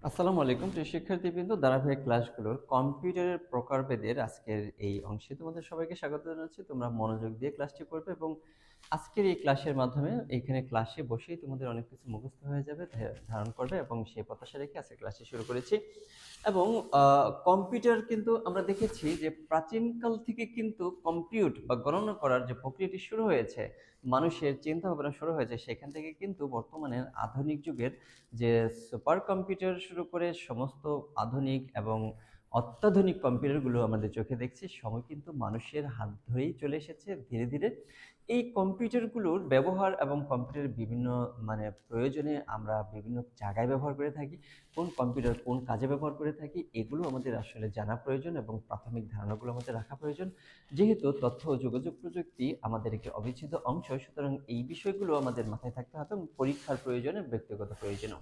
আসসালামু আলাইকুম, প্রিয় শিক্ষার্থীবৃন্দ। ধারাবাহিক ক্লাসগুলোর কম্পিউটারের প্রকারভেদের আজকের এই অংশে তোমাদের সবাইকে স্বাগত জানাচ্ছি। তোমরা মনোযোগ দিয়ে ক্লাসটি করবে এবং আজকের এই ক্লাসের মাধ্যমে এইখানে ক্লাসে বসেই তোমাদের অনেক কিছু মুখস্থ হয়ে যাবে ধারণ করবে এবং সেই প্রত্যাশা রেখে আজকে ক্লাসটি শুরু করেছি। এবং কম্পিউটার কিন্তু আমরা দেখেছি যে প্রাচীনকাল থেকে কিন্তু কম্পিউট বা গণনা করার যে প্রক্রিয়াটি শুরু হয়েছে, মানুষের চিন্তা ভাবনা শুরু হয়েছে, সেখান থেকে কিন্তু বর্তমানে আধুনিক যুগের যে সুপার কম্পিউটার শুরু করে সমস্ত আধুনিক এবং অত্যাধুনিক কম্পিউটারগুলো আমাদের চোখে দেখছি, সময় কিন্তু মানুষের হাত ধরেই চলে এসেছে ধীরে ধীরে। এই কম্পিউটারগুলোর ব্যবহার এবং কম্পিউটারের বিভিন্ন মানে প্রয়োজনে আমরা বিভিন্ন জায়গায় ব্যবহার করে থাকি, কোন কম্পিউটার কোন কাজে ব্যবহার করে থাকি, এগুলো আমাদের আসলে জানা প্রয়োজন এবং প্রাথমিক ধারণাগুলো আমাদের রাখা প্রয়োজন। যেহেতু তথ্য ও যোগাযোগ প্রযুক্তি আমাদের একটি অবিচ্ছেদ্য অংশ, সুতরাং এই বিষয়গুলো আমাদের মাথায় থাকতে হবে এবং পরীক্ষার প্রয়োজনে, ব্যক্তিগত প্রয়োজনেও।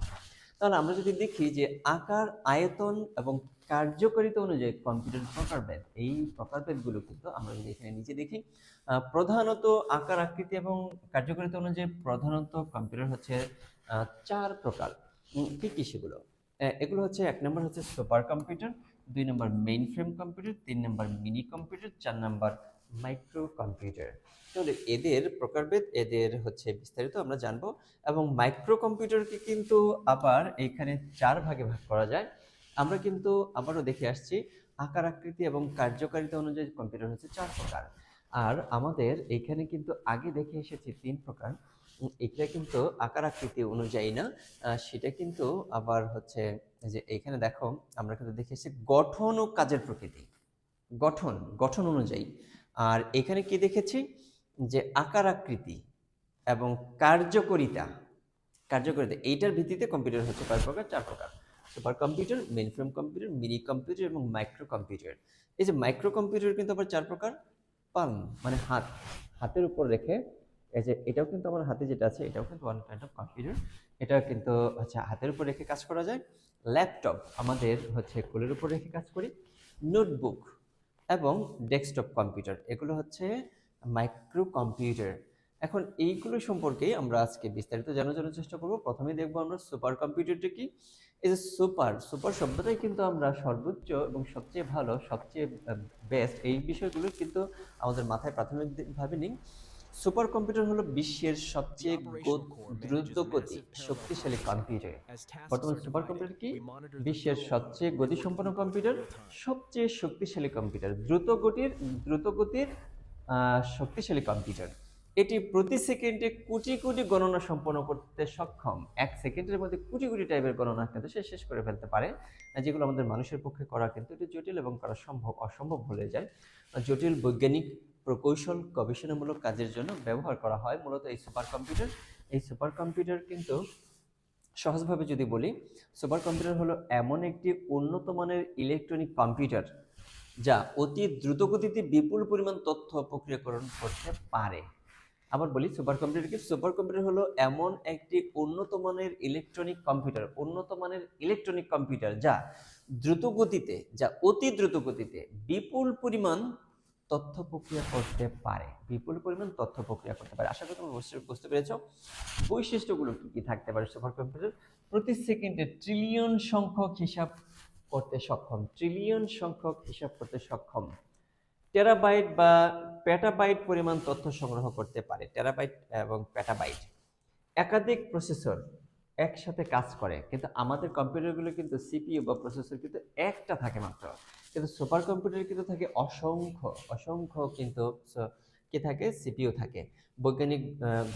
তাহলে আমরা যদি দেখি যে আকার, আয়তন এবং কার্যকারিতা অনুযায়ী কম্পিউটার প্রকারভেদ এই প্রকারভেদগুলো কিন্তু আমরা যদি এখানে নিচে দেখি প্রধানত আকার, আকৃতি এবং কার্যকারিতা অনুযায়ী প্রধানত কম্পিউটার হচ্ছে চার প্রকার। কি কি সেগুলো? এগুলো হচ্ছে এক নম্বর হচ্ছে সুপার কম্পিউটার, দুই নম্বর মেইন ফ্রেম কম্পিউটার, তিন নম্বর মিনি কম্পিউটার, চার নম্বর মাইক্রো কম্পিউটার তাহলে এদের প্রকারভেদ, এদের হচ্ছে বিস্তারিত আমরা জানব এবং মাইক্রো কম্পিউটারকে কিন্তু আবার এখানে চার ভাগে ভাগ করা যায়। আমরা কিন্তু আবারও দেখে আসছি আকার আকৃতি এবং কার্যকারিতা অনুযায়ী কম্পিউটার হচ্ছে চার প্রকার। আর আমাদের এখানে কিন্তু আগে দেখে এসেছি তিন প্রকার। এটা কিন্তু আকার আকৃতি অনুযায়ী না। সেটা কিন্তু আবার হচ্ছে যে এখানে দেখো, আমরা কিন্তু দেখে এসেছি গঠন ও কাজের প্রকৃতি। গঠন গঠন অনুযায়ী। আর এখানে কি দেখেছি? যে আকার আকৃতি এবং কার্যকরিতা কার্যকরিতা, এইটার ভিত্তিতে কম্পিউটার হচ্ছে কয় প্রকার, চার প্রকার। Super computer mainframe computer mini computer এবং মাইক্রো কম্পিউটার এই যে মাইক্রো কম্পিউটার কিন্তু আবার চার প্রকার পান মানে হাত, হাতের উপর রেখে, এই যে এটাও কিন্তু আমার হাতে যেটা আছে, এটাও কিন্তু ওয়ান কাইন্ড অফ কম্পিউটার এটা কিন্তু হচ্ছে হাতের উপর রেখে কাজ করা যায়। ল্যাপটপ আমাদের হচ্ছে কোলের উপর রেখে কাজ করি। নোটবুক এবং ডেস্কটপ কম্পিউটার। এগুলো হচ্ছে মাইক্রো কম্পিউটার এখন এইগুলো সম্পর্কে আমরা আজকে বিস্তারিত জানার জন্য চেষ্টা করব। প্রথমে দেখব আমরা সুপার কম্পিউটারটা কি? এই যে সুপার সুপার শব্দটাই কিন্তু আমরা সর্বোচ্চ এবং সবচেয়ে ভালো, সবচেয়ে বেস্ট এই বিষয়গুলো কিন্তু আমাদের মাথায় প্রাথমিকভাবে নিই। সুপার কম্পিউটার হলো বিশ্বের সবচেয়ে গো- দ্রুতগতি শক্তিশালী কম্পিউটার বর্তমান সুপার কম্পিউটার কি? বিশ্বের সবচেয়ে গতিসম্পন্ন কম্পিউটার সবচেয়ে শক্তিশালী কম্পিউটার দ্রুত গতির দ্রুত গতির শক্তিশালী কম্পিউটার এটি প্রতি সেকেন্ডে কোটি কোটি গণনা সম্পন্ন করতে সক্ষম। এক সেকেন্ডের মধ্যে কোটি কোটি টাইপের গণনা কিন্তু সে শেষ করে ফেলতে পারে যেগুলো আমাদের মানুষের পক্ষে করা কিন্তু একটু জটিল এবং করা সম্ভব অসম্ভব হয়ে যায়। জটিল বৈজ্ঞানিক প্রকৌশল গবেষণামূলক কাজের জন্য ব্যবহার করা হয়। মূলত এই সুপার কম্পিউটার এই সুপার কম্পিউটার কিন্তু সহজভাবে যদি বলি সুপার কম্পিউটার হলো এমন একটি উন্নত মানের ইলেকট্রনিক কম্পিউটার যা অতি দ্রুতগতিতে বিপুল পরিমাণ তথ্য প্রক্রিয়াকরণ করতে পারে। আবার বলি সুপার কম্পিউটার কি? সুপার কম্পিউটার হলো এমন একটি উন্নত মানের ইলেকট্রনিক কম্পিউটার, উন্নত মানের ইলেকট্রনিক কম্পিউটার যা দ্রুত গতিতে যা অতি দ্রুত গতিতে বিপুল পরিমাণ তথ্য প্রক্রিয়া করতে পারে, বিপুল পরিমাণ তথ্য প্রক্রিয়া করতে পারে। আশা করি তুমি বুঝতে- বুঝতে পেরেছ। বৈশিষ্ট্যগুলো কি কি থাকতে পারে সুপার কম্পিউটার? প্রতি সেকেন্ডে ট্রিলিয়ন সংখ্যক হিসাব করতে সক্ষম ট্রিলিয়ন সংখ্যক হিসাব করতে সক্ষম। টেরাবাইট বা পেটাবাইট পরিমাণ তথ্য সংগ্রহ করতে পারে টেরাবাইট এবং পেটাবাইট একাধিক প্রসেসর একসাথে কাজ করে, কিন্তু আমাদের কম্পিউটারগুলো কিন্তু সিপিইউ বা প্রসেসর কিন্তু একটা থাকে মাত্র। কিন্তু সুপার কম্পিউটার কিন্তু থাকে অসংখ্য অসংখ্য কিন্তু কি থাকে? সিপিইউ থাকে। বৈজ্ঞানিক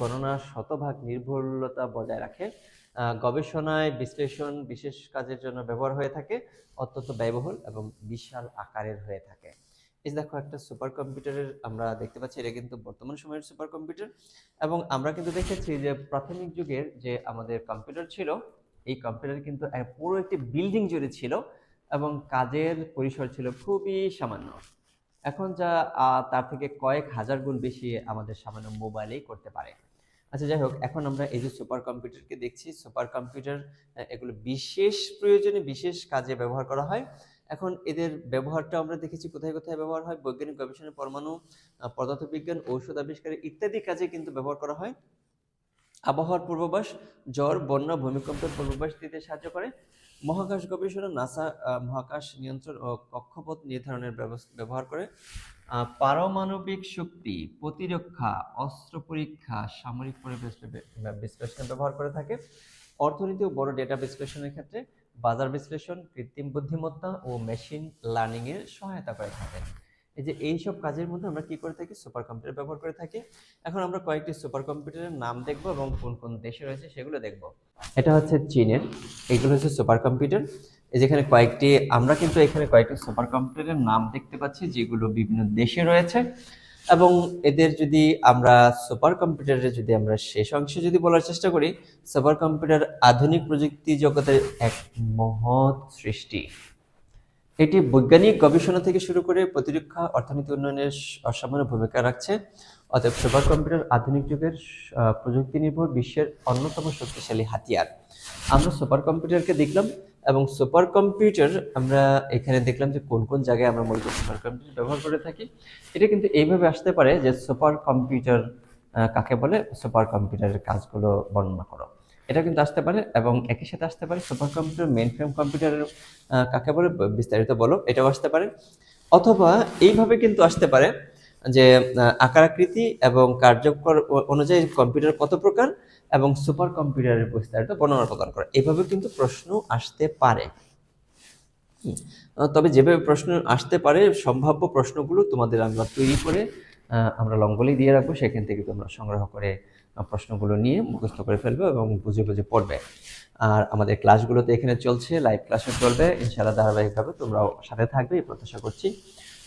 গণনা শতভাগ নির্ভুলতা বজায় রাখে। গবেষণায় বিশ্লেষণ বিশেষ কাজের জন্য ব্যবহার হয়ে থাকে, অত্যন্ত ব্যয়বহুল এবং বিশাল আকারের হয়ে থাকে। এই দেখো, একটা সুপার কম্পিউটারের আমরা দেখতে পাচ্ছি, এটা কিন্তু বর্তমান সময়ের সুপার কম্পিউটার এবং আমরা কিন্তু দেখেছি যে প্রাথমিক যুগের যে আমাদের কম্পিউটার ছিল, এই কম্পিউটার কিন্তু পুরো একটি বিল্ডিং জুড়ে ছিল। এবং কাজের পরিসর ছিল খুবই সামান্য। এখন যা তার থেকে কয়েক হাজার গুণ বেশি আমাদের সামান্য মোবাইলেই করতে পারে। আচ্ছা যাই হোক, এখন আমরা এই যে সুপার কম্পিউটারকে দেখছি সুপার কম্পিউটার এগুলো বিশেষ প্রয়োজনে বিশেষ কাজে ব্যবহার করা হয়। এখন এদের ব্যবহারটা আমরা দেখেছি কোথায় কোথায় ব্যবহার হয়? বৈজ্ঞানিক গবেষণা, পরমাণু পদার্থবিজ্ঞান, ঔষধ আবিষ্কার ইত্যাদি কাজে কিন্তু ব্যবহার করা হয়। আবহাওয়ার পূর্বাভাস, জ্বর, বন্যা, ভূমিকম্পের পূর্বাভাস দিতে সাহায্য করে। মহাকাশ গবেষণা নাসা মহাকাশ নিয়ন্ত্রণ ও কক্ষপথ নির্ধারণের ব্যবহার করে পারমাণবিক শক্তি প্রতিরক্ষা, অস্ত্র পরীক্ষা, সামরিক পরিবেশ বিশ্লেষণ ব্যবহার করে থাকে। অর্থনীতি ও বড় ডেটা বিশ্লেষণের ক্ষেত্রে বাজার বিশ্লেষণ, কৃত্রিম বুদ্ধিমত্তা ও মেশিন লার্নিং এর সহায়তা করে থাকেন এই যে এইসব কাজের মধ্যে আমরা কি করে থাকি? সুপার কম্পিউটার ব্যবহার করে থাকি। এখন আমরা কয়েকটি সুপার কম্পিউটারের নাম দেখব এবং কোন কোন দেশে রয়েছে সেগুলো দেখব। এটা হচ্ছে চীনের এগুলো হচ্ছে সুপার কম্পিউটার এই যেখানে কয়েকটি, আমরা কিন্তু এখানে কয়েকটি সুপার কম্পিউটারের নাম দেখতে পাচ্ছি, যেগুলো বিভিন্ন দেশে রয়েছে। এবং এদের যদি আমরা সুপার কম্পিউটারের যদি আমরা শেষ অংশে যদি বলার চেষ্টা করি সুপার কম্পিউটার আধুনিক প্রযুক্তি জগতের এক মহৎ সৃষ্টি। এটি বৈজ্ঞানিক গবেষণা থেকে শুরু করে প্রতিরক্ষা, অর্থনীতি উন্নয়নের অসামান্য ভূমিকা রাখছে। অতএব সুপার কম্পিউটার আধুনিক যুগের প্রযুক্তি নির্ভর বিশ্বের অন্যতম শক্তিশালী হাতিয়ার। আমরা সুপার কম্পিউটারকে দেখলাম এবং সুপার কম্পিউটার আমরা এখানে দেখলাম যে কোন কোন জায়গায় আমরা মূলত সুপার কম্পিউটার ব্যবহার করে থাকি। এটা কিন্তু এইভাবে আসতে পারে যে সুপার কম্পিউটার কাকে বলে? সুপার কম্পিউটারের কাজগুলো বর্ণনা করো। এটা কিন্তু আসতে পারে এবং একই সাথে আসতে পারে সুপার কম্পিউটার মেন ফ্রেম কম্পিউটারের কাকে বলে? বিস্তারিত বলো, এটাও আসতে পারে। অথবা এইভাবে কিন্তু আসতে পারে যে আকার আকৃতি এবং কার্যকর অনুযায়ী কম্পিউটার কত প্রকার এবং সুপার কম্পিউটারের বিস্তারিত বর্ণনা প্রদান করে। এভাবে কিন্তু প্রশ্ন আসতে পারে। তবে যেভাবে প্রশ্ন আসতে পারে, সম্ভাব্য প্রশ্নগুলো তোমাদের আমরা তৈরি করে আমরা লঙ্গলি দিয়ে রাখব। সেখান থেকে তোমরা সংগ্রহ করে প্রশ্নগুলো নিয়ে মুখস্থ করে ফেলবে এবং বুঝে বুঝে পড়বে। আর আমাদের ক্লাসগুলোতে এখানে চলছে লাইভ ক্লাসও চলবে। ইনশাআল্লাহ ধারাবাহিকভাবে তোমরাও সাথে থাকবে, এই প্রত্যাশা করছি।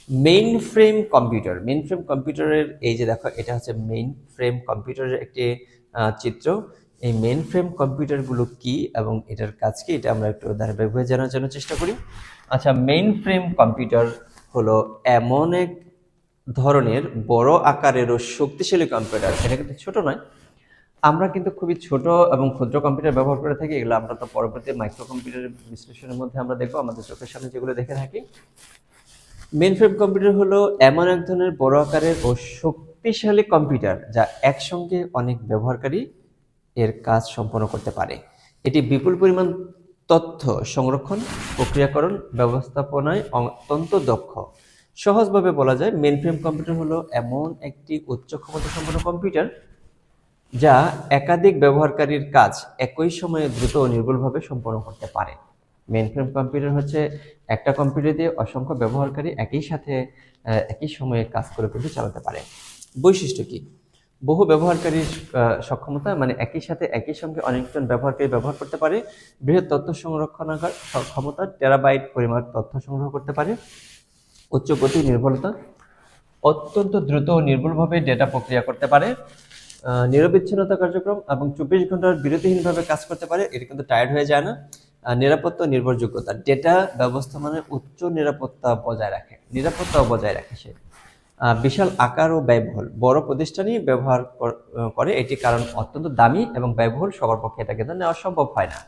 Mainframe computer mainframe কম্পিউটারের এই যে দেখো, এটা হচ্ছে মেইন ফ্রেম কম্পিউটারের একটি চিত্র। এই মেইন ফ্রেম কম্পিউটারগুলো কি এবং এটার কাজ কি, এটা আমরা একটু ধারাবাহিকভাবে জানার জন্য চেষ্টা করি। আচ্ছা মেইন ফ্রেম কম্পিউটার হলো এমন এক ধরনের বড় আকারের ও শক্তিশালী কম্পিউটার। এটা কিন্তু ছোট নয়। আমরা কিন্তু খুবই ছোট এবং ক্ষুদ্র কম্পিউটার ব্যবহার করে থাকি। এগুলো আমরা তো পরবর্তী মাইক্রো কম্পিউটারের বিশ্লেষণের মধ্যে আমরা দেখব। আমাদের চোখের সামনে যেগুলো দেখে থাকি। মেন ফ্রেম কম্পিউটার হলো এমন এক ধরনের বড় আকারের ও শক্তিশালী কম্পিউটার যা একসঙ্গে অনেক ব্যবহারকারী এর কাজ সম্পন্ন করতে পারে। এটি বিপুল পরিমাণ তথ্য সংরক্ষণ, প্রক্রিয়াকরণ, ব্যবস্থাপনায় অত্যন্ত দক্ষ। সহজভাবে বলা যায় মেন ফ্রেম কম্পিউটার হলো এমন একটি উচ্চ ক্ষমতা সম্পন্ন কম্পিউটার যা একাধিক ব্যবহারকারীর কাজ একই সময়ে দ্রুত ও নির্ভুলভাবে সম্পন্ন করতে পারে। মেন ফ্রেম কম্পিউটার হচ্ছে একটা কম্পিউটার দিয়ে অসংখ্য ব্যবহারকারী একই সাথে একই সময়ে কাজ করে কিন্তু চালাতে পারে। বৈশিষ্ট্য কি? বহু ব্যবহারকারীর সক্ষমতা মানে একই সাথে একই সঙ্গে অনেকজন ব্যবহারকারী ব্যবহার করতে পারে। বৃহৎ তথ্য সংরক্ষণাগার ক্ষমতা টেরাবাইট পরিমাণ তথ্য সংগ্রহ করতে পারে। উচ্চ গতি নির্ভুলতা অত্যন্ত দ্রুত ও নির্ভুলভাবে ডেটা প্রক্রিয়া করতে পারে নিরবিচ্ছিন্নতা কার্যক্রম এবং চব্বিশ ঘণ্টার বিরতিহীনভাবে কাজ করতে পারে, এটা কিন্তু টায়ার্ড হয়ে যায় না নিরাপত্তা নির্ভরযোগ্যতা ডেটা ব্যবস্থাপনায় উচ্চ নিরাপত্তা বজায় রাখে নিরাপত্তাও বজায় রাখে সে। বিশাল আকার ও ব্যয়বহুল, বড় প্রতিষ্ঠানই ব্যবহার করে এটি কারণ অত্যন্ত দামি এবং ব্যয়বহুল, সবার পক্ষে এটা কিন্তু নেওয়া সম্ভব হয় না।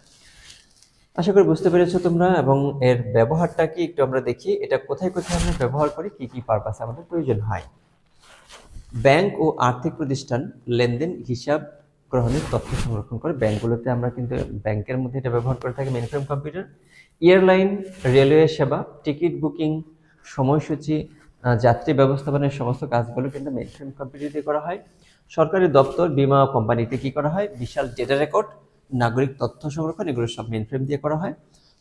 আশা করি বুঝতে পেরেছ তোমরা, এবং এর ব্যবহারটা কি একটু আমরা দেখি। এটা কোথায় কোথায় আমরা ব্যবহার করি, কি কি পারপাসে আমাদের প্রয়োজন হয়। ব্যাংক ও আর্থিক প্রতিষ্ঠান লেনদেন, হিসাব গ্রহণের তথ্য সংরক্ষণ করে। ব্যাংকগুলোতে আমরা কিন্তু ব্যাংকের মধ্যে এটা ব্যবহার করে থাকি মেনফ্রেম কম্পিউটার এয়ারলাইন রেলওয়ে সেবা টিকিট বুকিং সময়সূচি যাত্রী ব্যবস্থাপনের সমস্ত কাজগুলো কিন্তু মেনফ্রেম কম্পিউটার দিয়ে করা হয়। সরকারি দপ্তর, বিমা কোম্পানিতে কি করা হয়? বিশাল ডেটা রেকর্ড নাগরিক তথ্য সংরক্ষণ, এগুলো সব মেনফ্রেম দিয়ে করা হয়।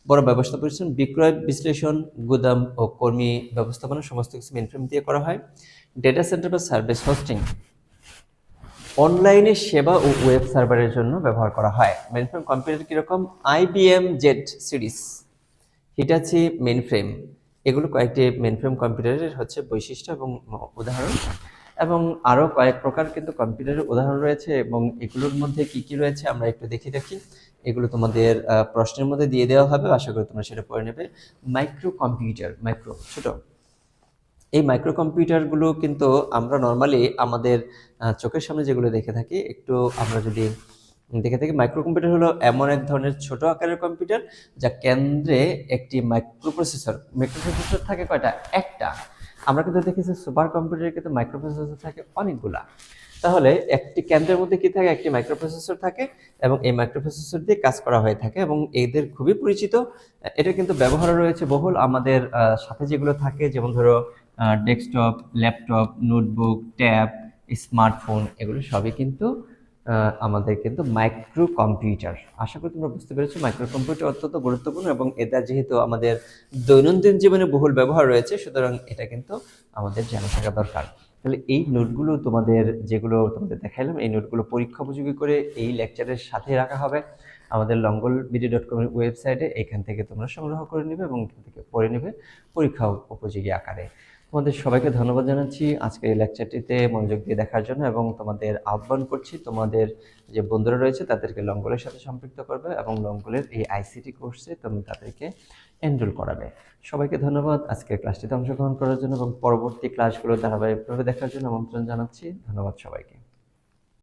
বড় ব্যবস্থা প্রতিষ্ঠান বিক্রয়, বিশ্লেষণ, গুদাম ও কর্মী ব্যবস্থাপনা, সমস্ত কিছু মেনফ্রেম দিয়ে করা হয়। ডেটা সেন্টার বা সার্ভিস হোস্টিং অনলাইনে সেবা ও ওয়েব সার্ভারের জন্য ব্যবহার করা হয়। মেনফ্রেম কম্পিউটার কীরকম? IBM Z series Hitachi mainframe এগুলো কয়েকটি মেনফ্রেম কম্পিউটারের হচ্ছে বৈশিষ্ট্য এবং উদাহরণ। এবং আরও কয়েক প্রকার কিন্তু কম্পিউটারের উদাহরণ রয়েছে এবং এগুলোর মধ্যে কি কি রয়েছে আমরা একটু দেখে দেখি। এগুলো তোমাদের প্রশ্নের মধ্যে দিয়ে দেওয়া হবে, আশা করি তোমরা সেটা পড়ে নেবে। মাইক্রো কম্পিউটার মাইক্রো, ছোট। এই মাইক্রো কম্পিউটারগুলো কিন্তু আমরা নর্মালি আমাদের চোখের সামনে যেগুলো দেখে থাকি, একটু আমরা যদি দেখে থাকি মাইক্রো কম্পিউটার হলো এমন এক ধরনের ছোট আকারের কম্পিউটার যা কেন্দ্রে একটি মাইক্রো প্রসেসর মাইক্রো প্রসেসর থাকে কয়টা? একটা। আমরা কিন্তু দেখেছি সুপার কম্পিউটারে কিন্তু মাইক্রো প্রসেসর থাকে অনেকগুলা। তাহলে একটি কেন্দ্রের মধ্যে কি থাকে? একটি মাইক্রোপ্রসেসর থাকে এবং এই মাইক্রোপ্রসেসর দিয়ে কাজ করা হয়ে থাকে এবং এদের খুবই পরিচিত। এটা কিন্তু ব্যবহার রয়েছে বহুল। আমাদের সাথে যেগুলো থাকে, যেমন ধরো desktop laptop notebook tab smartphone এগুলো সবই কিন্তু আমাদের কিন্তু মাইক্রো কম্পিউটার আশা করি তোমরা বুঝতে পেরেছ মাইক্রো কম্পিউটার অত্যন্ত গুরুত্বপূর্ণ এবং এটা যেহেতু আমাদের দৈনন্দিন জীবনে বহুল ব্যবহার রয়েছে, সুতরাং এটা কিন্তু আমাদের জানা থাকা দরকার। তাহলে এই নোটগুলো তোমাদের যেগুলো তোমাদের দেখাইলাম, এই নোটগুলো পরীক্ষা উপযোগী করে এই লেকচারের সাথে রাখা হবে। আমাদের লঙ্গল বিডি ডট কমের ওয়েবসাইটে এখান থেকে তোমরা সংগ্রহ করে নেবে এবং থেকে পড়ে নেবে পরীক্ষা উপযোগী আকারে। তোমাদের সবাইকে ধন্যবাদ জানাচ্ছি। আজকের এই লেকচারটিতে মনোযোগ দিয়ে দেখার জন্য এবং তোমাদের আহ্বান করছি, তোমাদের যে বন্ধুরা রয়েছে তাদেরকে লঙ্গলের সাথে সম্পৃক্ত করবে এবং লঙ্গলের এই আইসিটি কোর্সে তুমি তাদেরকে এনরোল করাবে। সবাইকে ধন্যবাদ। আজকের ক্লাসটিতে অংশগ্রহণ করার জন্য এবং পরবর্তী ক্লাসগুলো ধারাবাহিকভাবে দেখার জন্য আমন্ত্রণ জানাচ্ছি। ধন্যবাদ সবাইকে।